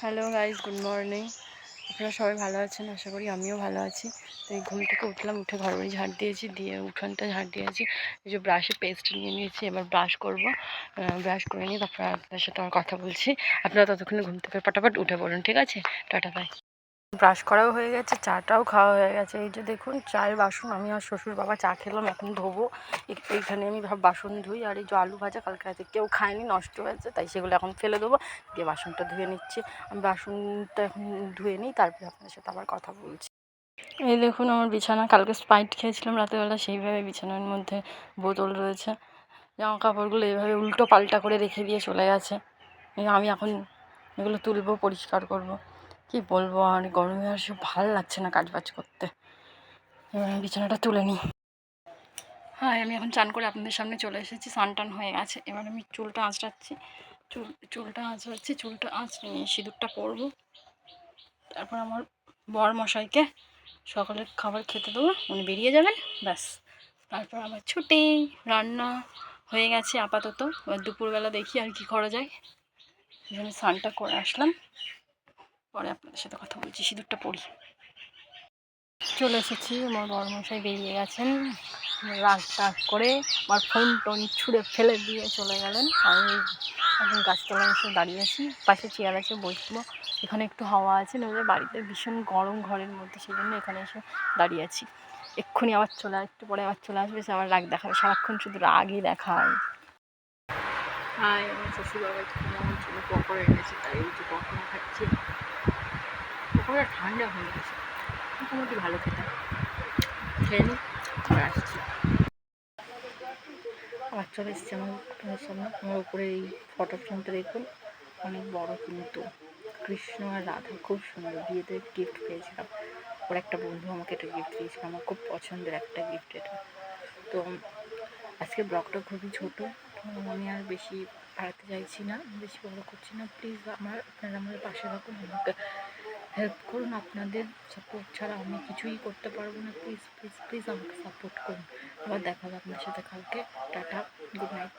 Hello guys good morning আপনারা সবাই ভালো আছেন? আশা করি আমিও ভালো আছি। তো এই ঘুম থেকে উঠলাম, উঠে ঘর বাড়ি ঝাড় দিয়েছি, দিয়ে উঠানটা ঝাড় দিয়েছি। এই যে ব্রাশে পেস্ট নিয়ে নিয়েছি, এবার ব্রাশ করব। ব্রাশ করে নিয়ে তারপর আপনার সাথে আমার কথা বলছি। আপনারা ততক্ষণে ঘুম থেকে ফটাফট উঠে পড়ুন, ঠিক আছে? টাটা বাই ব্রাশ করাও হয়ে গেছে, চাটাও খাওয়া হয়ে গেছে। এই যে দেখুন, চায়ের বাসন আমি আর শ্বশুর বাবা চা খেলাম, এখন ধোবো। এইখানে আমি ভাব বাসন ধুই আর এই যে আলু ভাজা কালকে রাতে কেউ খায়নি, নষ্ট হয়েছে, তাই সেগুলো এখন ফেলে দেবো। দিয়ে বাসনটা ধুয়ে নিচ্ছি। আমি বাসনটা এখন ধুয়ে নিই, তারপরে আপনার সাথে আবার কথা বলছি। এই দেখুন, আমার বিছানা, কালকে স্পাইট খেয়েছিলাম রাতেরবেলা, সেইভাবে বিছানার মধ্যে বোতল রয়েছে। জামা কাপড়গুলো এইভাবে উল্টো পাল্টা করে রেখে দিয়ে চলে গেছে। আমি এখন এগুলো তুলবো, পরিষ্কার করব। কি বলব, আর গরমে আর সব ভালো লাগছে না কাজ বাজ করতে। এবার আমি বিছানাটা তুলে নিই। হ্যাঁ আমি এখন চান করে আপনাদের সামনে চলে এসেছি স্নান টান হয়ে গেছে। এবার আমি চুলটা আঁচড়াচ্ছি। চুল, চুলটা আঁচড়াচ্ছি, চুলটা আঁচড়ে নিয়ে সিঁদুরটা পরবো। তারপর আমার বর মশাইকে সকালের খাবার খেতে দেবো, উনি বেরিয়ে যাবেন, ব্যাস। তারপর আমার ছুটি, রান্না হয়ে গেছে আপাতত। দুপুরবেলা দেখি আর কি করা যায়। জন্য স্নানটা করে আসলাম। পরে আপনাদের সাথে কথা বলছি, সিঁদুরটা পড়ি চলে এসেছি, আমার বড়মশাই বেরিয়ে গেছেন। রাগ টাগ করে আমার ফোন টোন ছুঁড়ে ফেলে দিয়ে চলে গেলেন। আমি এখন গাছতলায় এসে দাঁড়িয়ে আছি, পাশে চেয়ার আছে, বসবো। এখানে একটু হাওয়া আছে, নইলে বাড়িতে ভীষণ গরম ঘরের মধ্যে সেই জন্য এখানে এসে দাঁড়িয়ে আছি। এক্ষুনি আবার চলে একটু পরে আবার চলে আসবে, সে আবার রাগ দেখাবে। সারাক্ষণ শুধু রাগই দেখায়। হাই, আমার শ্বশুর বাবা একটু আমার এনেছে, তাই যে পকোড়া খাচ্ছি। পকোড়া ঠান্ডা হয়ে গেছে। মোটামুটি ভালো খেতে। খেয়ে নিই আবার আসছি। আবার চলে এসেছি আমার আপনাদের সামনে আমার। উপরে এই ফটো ফ্রেমটা দেখুন। অনেক বড় কিন্তু। কৃষ্ণ আর রাধা খুব সুন্দর বিয়েতে গিফট পেয়েছিলাম। ওর একটা বন্ধু আমাকে এটা গিফট দিয়েছিল। আমার খুব পছন্দের একটা গিফট এটা। তো আজকে ব্লগটা খুবই ছোটো। আমি আর বেশি বাড়াতে চাইছি না, বেশি বড় করছি না। প্লিজ আমার, আপনারা আমার পাশে থাকুন। আমাকে হেল্প করুন আপনাদের সাপোর্ট ছাড়া আমি কিছুই করতে পারব না। প্লিজ প্লিজ প্লিজ আমাকে সাপোর্ট করুন। আবার দেখা হবে আপনার সাথে কালকে। Tata good night